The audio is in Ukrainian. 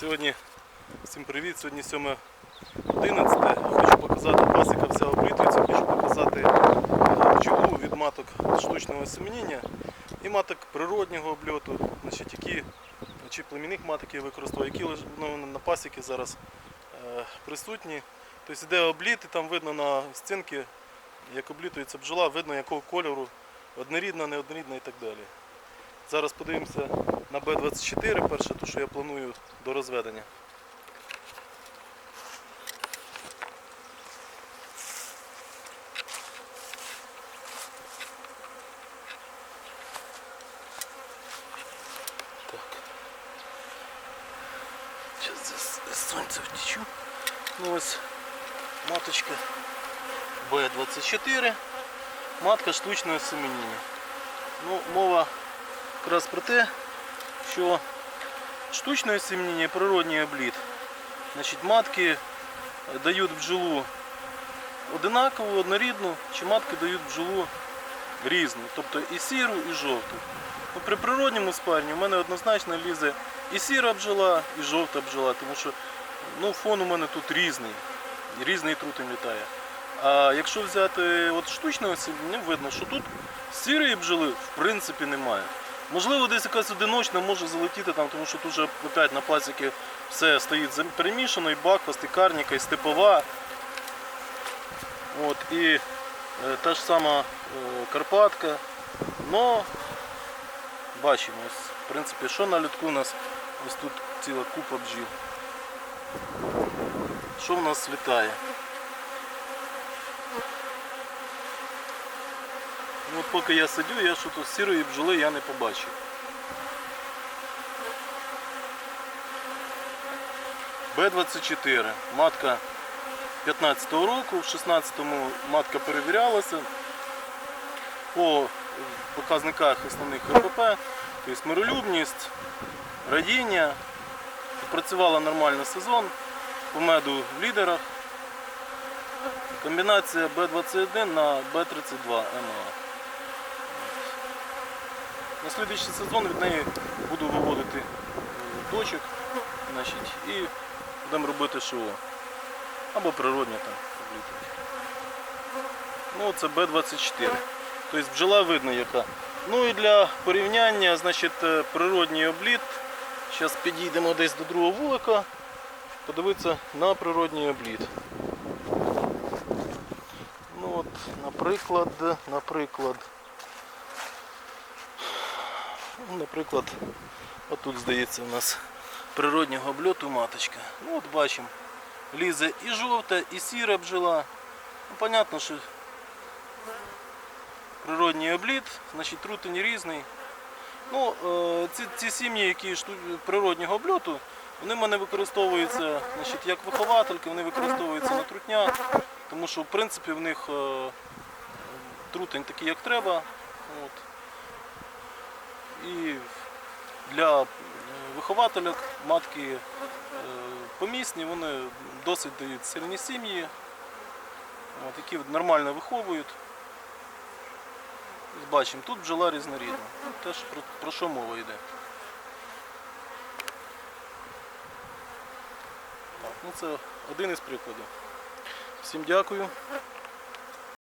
Сьогодні всім привіт. Сьогодні 7.11. Хочу показати пасіка вся облітується, хочу показати пчелу від маток штучного семеніння і маток природнього обльоту, значить, які чи племінних маток я використовую, які ну, на пасіки зараз е, присутні. Тобто йде обліт, і там видно на стінки, як облітується бджола, видно якого кольору, однорідна, неоднорідна і так далі. Зараз подивимося на Б24, перше, то що я планую до розведення. Зараз з сонця втічу. Ну ось маточка Б24, матка штучного семеніння. Ну, мова якраз про те, що штучне і природній обліт. Значить, матки дають бджолу одинакову, однорідну, чи матки дають бджолу різну, тобто і сіру, і жовту. Ну, при природньому спаренні у мене однозначно лізе і сіра бджола, і жовта бджола, тому що ну, фон у мене тут різний, різний трутень літає. А якщо взяти от штучного семеніння, видно, що тут сірої бджоли в принципі немає. Можливо, десь якась одиночна може залетіти там, тому що тут вже опять на пасіки все стоїть перемішано, і бакфаст, і карніка, і степова. От, і е, та ж сама е, Карпатка. Но бачимо, в принципі, що на літку у нас ось тут ціла купа бджіл. Що в нас літає? От поки я сидю, я що тут сірої бджоли я не побачив. Б-24. Матка 15-го року, в 16-му матка перевірялася по показниках основних ХПП, тобто миролюбність, радіння, працювала нормально сезон, по меду в лідерах. Комбінація Б-21 на Б-32 МА. На слідуючий сезон від неї буду виводити е, точок значить, і будемо робити ШО. Або природне там. Ну, це Б-24. Тобто бджола видно яка. Ну і для порівняння, значить, е, природній обліт. Зараз підійдемо десь до другого вулика, подивитися на природній обліт. Ну от, наприклад, наприклад, ну, наприклад, отут здається у нас природнього обльоту маточка. Ну от бачимо, лізе і жовта, і сіра бджола. Ну, понятно, що природній обліт, значить трутень різний. Ну, е, ці, ці сім'ї, які природнього обльоту, вони в мене використовуються значить, як виховательки, вони використовуються на трутня, тому що в принципі в них е, трутень такий, як треба. От. І для е, виховательок матки е, помісні, вони досить дають сильні сім'ї, які нормально виховують. Бачимо, тут бджола різнорідна. Теж про, що мова йде. Ну це один із прикладів. Всім дякую.